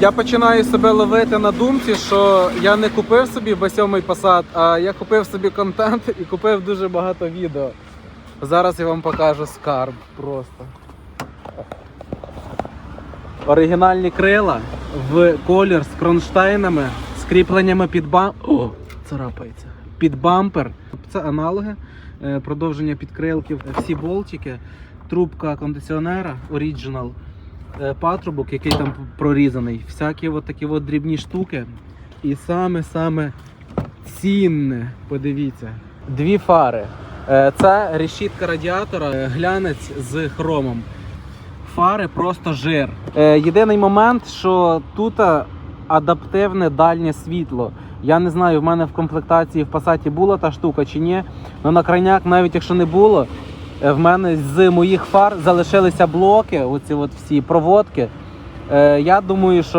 Я починаю себе ловити на думці, що я не купив собі B7 Passat, а я купив собі контент і купив дуже багато відео. Зараз я вам покажу скарб просто. Оригінальні крила в колір з кронштейнами, з кріпленнями під бам... О, царапається. Під бампер. Це аналоги, е, продовження підкрилків, всі болтики, трубка кондиціонера е, патрубок, який там прорізаний, всякі от такі от дрібні штуки. І саме-саме цінне, подивіться, дві фари. Е, Це решітка радіатора, е, глянець з хромом. Фари просто жир. Е, єдиний момент, що тут адаптивне дальнє світло. Я не знаю, в мене в комплектації в Passat була та штука чи ні. але на крайняк, навіть якщо не було, е, в мене з моїх фар залишилися блоки, оці от всі проводки. Е, я думаю, що